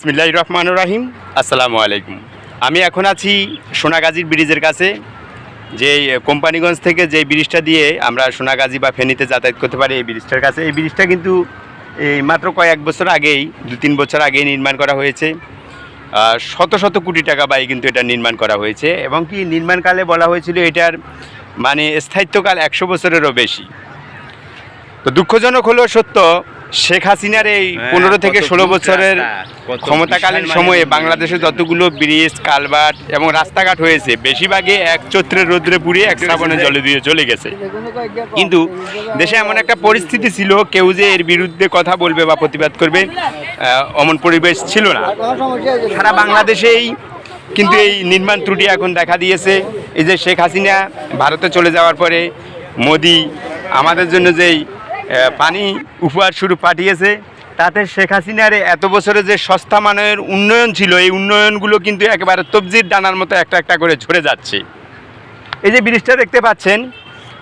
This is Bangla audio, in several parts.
বিসমিল্লাহ রহমান রাহিম। আসসালামু আলাইকুম। আমি এখন আছি সোনাগাজীর ব্রিজের কাছে, যে কোম্পানিগঞ্জ থেকে যে ব্রিজটা দিয়ে আমরা সোনাগাজী বা ফেনীতে যাতায়াত করতে পারি এই ব্রিজটার কাছে। এই ব্রিজটা কিন্তু এই মাত্র কয়েক বছর আগেই, দু তিন বছর আগেই নির্মাণ করা হয়েছে। শত শত কোটি টাকা ব্যয় কিন্তু এটা নির্মাণ করা হয়েছে এবং কি নির্মাণকালে বলা হয়েছিল এটার মানে স্থায়িত্বকাল একশো বছরেরও বেশি। তো দুঃখজনক হলো সত্য শেখ হাসিনার এই পনেরো থেকে ষোলো বছরের ক্ষমতাকালীন সময়ে বাংলাদেশে যতগুলো ব্রিজ কালভার্ট এবং রাস্তাঘাট হয়েছে বেশিরভাগই এক চৈত্রের রৌদ্রে পুড়িয়ে এক শ্রাবণে জলে দিয়ে চলে গেছে। কিন্তু দেশে এমন একটা পরিস্থিতি ছিল কেউ যে এর বিরুদ্ধে কথা বলবে বা প্রতিবাদ করবে অমন পরিবেশ ছিল না। সারা বাংলাদেশেই কিন্তু এই নির্মাণ ত্রুটি এখন দেখা দিয়েছে। এই যে শেখ হাসিনা ভারতে চলে যাওয়ার পরে মোদি আমাদের জন্য যেই পানি উপহার শুরু পাঠিয়েছে। তাতে শেখ হাসিনার এত বছরে যে সস্তা মানের উন্নয়ন ছিল, এই উন্নয়নগুলো কিন্তু একেবারে তবজির ডানার মতো একটা একটা করে ঝরে যাচ্ছে। এই যে ব্রিজটা দেখতে পাচ্ছেন,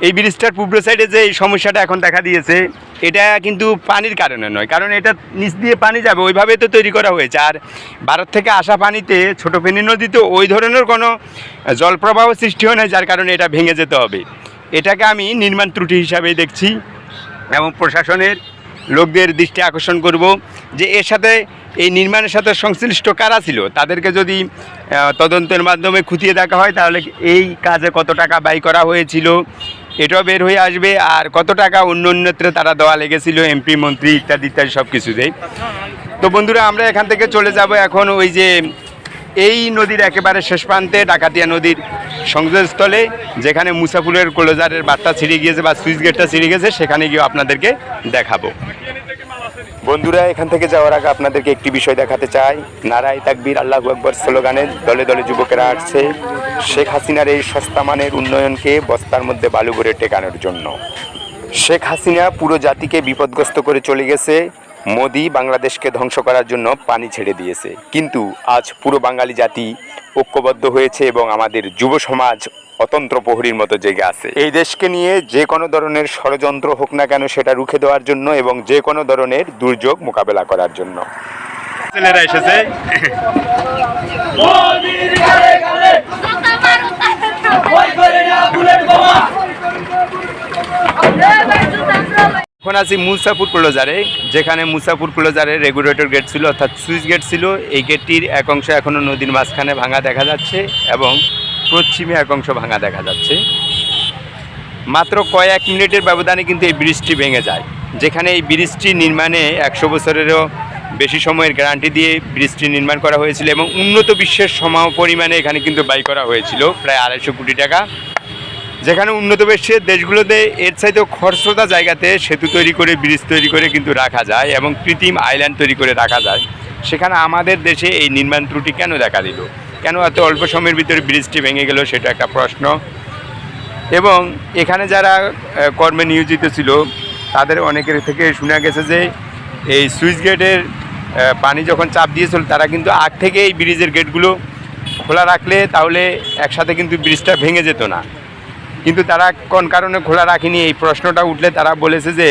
এই ব্রিজটার পূর্ব সাইডে যে এই সমস্যাটা এখন দেখা দিয়েছে, এটা কিন্তু পানির কারণে নয়, কারণ এটা নিচ দিয়ে পানি যাবে, ওইভাবে তো তৈরি করা হয়েছে। আর ভারত থেকে আসা পানিতে ছোট ফেনী নদীতে ওই ধরনের কোনো জলপ্রবাহ সৃষ্টি হয় না যার কারণে এটা ভেঙে যেতে হবে। এটাকে আমি নির্মাণ ত্রুটি হিসাবেই দেখছি। এবং প্রশাসনের লোকদের দৃষ্টি আকর্ষণ করব যে এর সাথে, এই নির্মাণের সাথে সংশ্লিষ্ট কারা ছিল? তাদেরকে যদি তদন্তের মাধ্যমে খুঁটিয়ে দেখা হয়, তাহলে এই কাজে কত টাকা ব্যয় করা হয়েছিল, এটাও বের হয়ে আসবে। আর কত টাকা অন্য অন্যত্রে তারা দেওয়া লেগেছিল, এমপি, মন্ত্রী ইত্যাদি ইত্যাদি সব কিছুতেই। তো বন্ধুরা, আমরা এখান থেকে চলে যাব এখন ওই যে, এই নদীর একেবারে শেষ প্রান্তে, ডাকাতিয়া নদীর সংযোগস্থলে, যেখানে মুসাফুলের ক্লোজারের বার্তা ছিঁড়ে গিয়েছে বা সুইচ গেটটা ছিঁড়ে গেছে, সেখানে গিয়ে আপনাদেরকে দেখাবো। বন্ধুরা, এখান থেকে যাওয়ার আগে আপনাদেরকে একটি বিষয় দেখাতে চাই। নারায় তাকবীর, আল্লাহ আকবর স্লোগানে দলে দলে যুবকেরা আসছে। শেখ হাসিনার এই সস্তা মানের উন্নয়নকে বস্তার মধ্যে বালু ভরে টেকানোর জন্য। শেখ হাসিনা পুরো জাতিকে বিপদগ্রস্ত করে চলে গেছে। মোদি বাংলাদেশকে ধ্বংস করার জন্য পানি ছেড়ে দিয়েছে। কিন্তু আজ পুরো বাঙালি জাতি ঐক্যবদ্ধ হয়েছে এবং আমাদের যুব সমাজ অতন্ত্র প্রহরীর মতো জেগে আছে। এই দেশকে নিয়ে যে কোনো ধরনের ষড়যন্ত্র হোক না কেন সেটা রুখে দেওয়ার জন্য এবং যে কোনো ধরনের দুর্যোগ মোকাবেলা করার জন্য। ছেলেরা এসেছে। এখন আছি মুসাপুর ক্লোজারে। যেখানে মুসাপুর ক্লোজারে রেগুলেটর গেট ছিল, অর্থাৎ সুইচ গেট ছিল। এই গেটটির এক অংশ এখনও নদীর মাঝখানে ভাঙা দেখা যাচ্ছে এবং পশ্চিমে এক অংশ ভাঙা দেখা যাচ্ছে। মাত্র কয়েক মিনিটের ব্যবধানে কিন্তু এই ব্রিজটি ভেঙে যায়। যেখানে এই ব্রিজটি নির্মাণে একশো বছরেরও বেশি সময়ের গ্যারান্টি দিয়ে ব্রিজটি নির্মাণ করা হয়েছিল এবং উন্নত বিশ্বের সম পরিমাণে এখানে কিন্তু ব্যয় করা হয়েছিল, প্রায় আড়াইশো কোটি টাকা। যেখানে উন্নত বিশ্বের দেশগুলোতে এর চাইতেও খরস্রোতা জায়গাতে সেতু তৈরি করে ব্রিজ তৈরি করে কিন্তু রাখা যায় এবং কৃত্রিম আইল্যান্ড তৈরি করে রাখা যায়। সেখানে আমাদের দেশে এই নির্মাণ ত্রুটি কেন দেখা দিল? কেন এত অল্প সময়ের ভিতরে ব্রিজটি ভেঙে গেল সেটা একটা প্রশ্ন। এবং এখানে যারা কর্মে নিয়োজিত ছিল, তাদের অনেকের থেকে শোনা গেছে যে এই সুইচ গেটের পানি যখন চাপ দিয়েছিল, তারা কিন্তু আগ থেকে এই ব্রিজের গেটগুলো খোলা রাখলে তাহলে একসাথে কিন্তু ব্রিজটা ভেঙে যেত না। কিন্তু তারা কোন কারণে খোলা রাখেনি? এই প্রশ্নটা উঠলে তারা বলেছে যে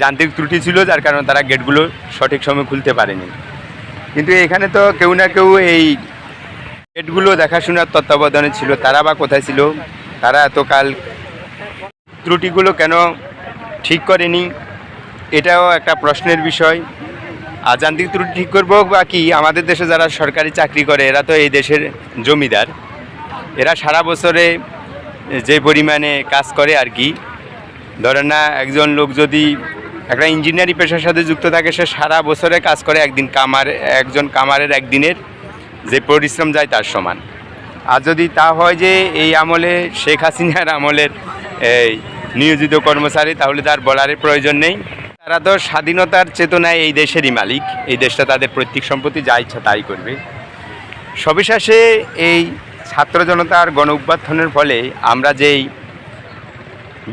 যান্ত্রিক ত্রুটি ছিল, যার কারণে তারা গেটগুলো সঠিক সময় খুলতে পারেনি। কিন্তু এখানে তো কেউ না কেউ এই গেটগুলো দেখাশোনার তত্ত্বাবধানে ছিল। তারা বা কোথায় ছিল? তারা এতকাল ত্রুটিগুলো কেন ঠিক করেনি? এটাও একটা প্রশ্নের বিষয়। আর যান্ত্রিক ত্রুটি ঠিক করব বা কি? আমাদের দেশে যারা সরকারি চাকরি করে, এরা তো এই দেশের জমিদার। এরা সারা বছরে যে পরিমাণে কাজ করে আর কি। ধরেন না, একজন লোক যদি একটা ইঞ্জিনিয়ারিং পেশার সাথে যুক্ত থাকে, সে সারা বছরে কাজ করে একদিন, কামার, একজন কামারের একদিনের যে পরিশ্রম যায় তার সমান। আর যদি তা হয় যে এই আমলে, শেখ হাসিনার আমলের এই নিয়োজিত কর্মচারী, তাহলে তার বলারের প্রয়োজন নেই। তারা তো স্বাধীনতার চেতনায় এই দেশেরই মালিক, এই দেশটা তাদের প্রত্যেক সম্পত্তি, যা ইচ্ছা তাই করবে। সবিশেষে এই ছাত্র জনতার গণ অভ্যুত্থানের ফলে আমরা যেই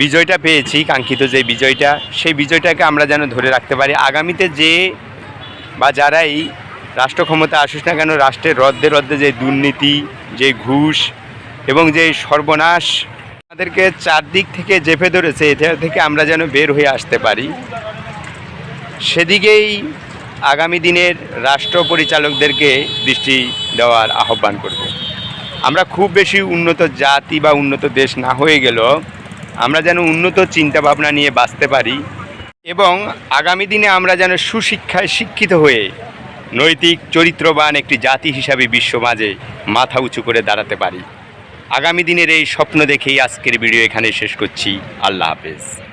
বিজয়টা পেয়েছি, কাঙ্ক্ষিত যে বিজয়টা, সেই বিজয়টাকে আমরা যেন ধরে রাখতে পারি। আগামীতে যে বা যারাই রাষ্ট্র ক্ষমতা আসুস না কেন, রাষ্ট্রের রদ্দে রদ্দে যে দুর্নীতি, যে ঘুষ এবং যে সর্বনাশ, আমাদেরকে চারদিক থেকে জেপে ধরেছে, এটা থেকে আমরা যেন বের হয়ে আসতে পারি। সেদিকেই আগামী দিনের রাষ্ট্র পরিচালকদেরকে দৃষ্টি দেওয়ার আহ্বান করব। আমরা খুব বেশি উন্নত জাতি বা উন্নত দেশ না হয়ে গেলেও আমরা যেন উন্নত চিন্তাভাবনা নিয়ে বাঁচতে পারি এবং আগামী দিনে আমরা যেন সুশিক্ষায় শিক্ষিত হয়ে নৈতিক, চরিত্রবান একটি জাতি হিসাবে বিশ্ব মাঝে মাথা উঁচু করে দাঁড়াতে পারি। আগামী দিনের এই স্বপ্ন দেখেই আজকের ভিডিও এখানে শেষ করছি। আল্লাহ হাফেজ।